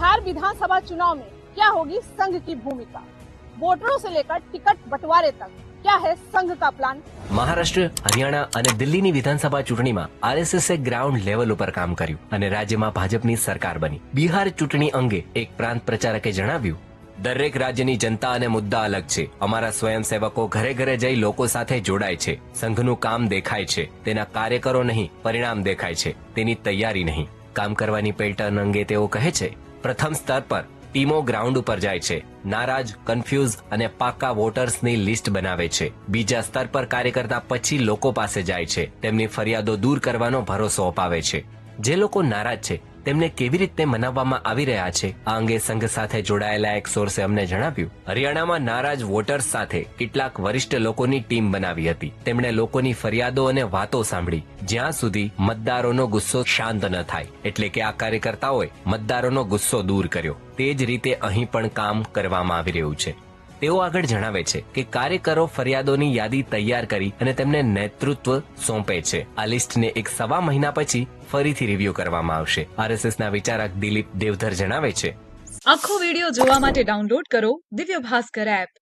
बिहार विधानसभा चुनाव में क्या होगी संघ की भूमिका वोटरों से लेकर टिकट बंटवारे तक क्या है संघ का प्लान મહારાષ્ટ્ર હરિયાણા અને દિલ્હીની વિધાનસભા ચૂંટણીમાં આરએસએસે ગ્રાઉન્ડ લેવલ ઉપર કામ કર્યું અને રાજ્યમાં ભાજપની સરકાર બની બિહાર ચૂંટણી અંગે એક પ્રાંત પ્રચારકે જણાવ્યું દરેક રાજ્યની જનતા અને મુદ્દા અલગ છે અમારા સ્વયંસેવકો ઘરે ઘરે જઈ લોકો સાથે જોડાય છે સંઘનું કામ દેખાય છે તેના કાર્યકરો નહીં પરિણામ દેખાય છે તેની તૈયારી નહીં કામ કરવાની પેટર્ન અંગે તેઓ કહે છે પ્રથમ સ્તર પર ટીમો ગ્રાઉન્ડ ઉપર જાય છે. નારાજ કન્ફ્યુઝ અને પાકા વોટર્સની લિસ્ટ બનાવે છે. બીજા સ્તર પર કાર્ય કરતા પછી લોકો પાસે જાય છે. તેમની ફરિયાદો દૂર કરવાનો ભરોસો અપાવે છે. જે લોકો નારાજ છે તેમને કેવી રીતે મનાવવામાં આવી રહ્યા છે? આ અંગે સંઘ સાથે જોડાયેલા એક સોર્સે અમને જણાવ્યું, હરિયાણામાં નારાજ વોટર્સ સાથે કેટલાક વરિષ્ઠ લોકોની ટીમ બનાવી હતી. તેમણે લોકોની ફરિયાદો અને વાતો સાંભળી. જ્યાં સુધી મતદારોનો ગુસ્સો શાંત ન થાય, એટલે કે આ કાર્યકર્તાઓએ મતદારોનો ગુસ્સો દૂર કર્યો. તે જ રીતે અહીં પણ કામ કરવામાં આવી રહ્યું છે. તેઓ આગળ જણાવે છે કે કાર્યકરો ફરિયાદોની યાદી તૈયાર કરી અને તેમને નેતૃત્વ સોંપે છે. આ લિસ્ટને એક સવા મહિના પછી ફરીથી રિવ્યુ કરવામાં આવશે. આરએસએસના વિચારક દિલીપ દેવધર જણાવે છે. આખો વિડિયો જોવા માટે ડાઉનલોડ કરો દિવ્ય ભાસ્કર એપ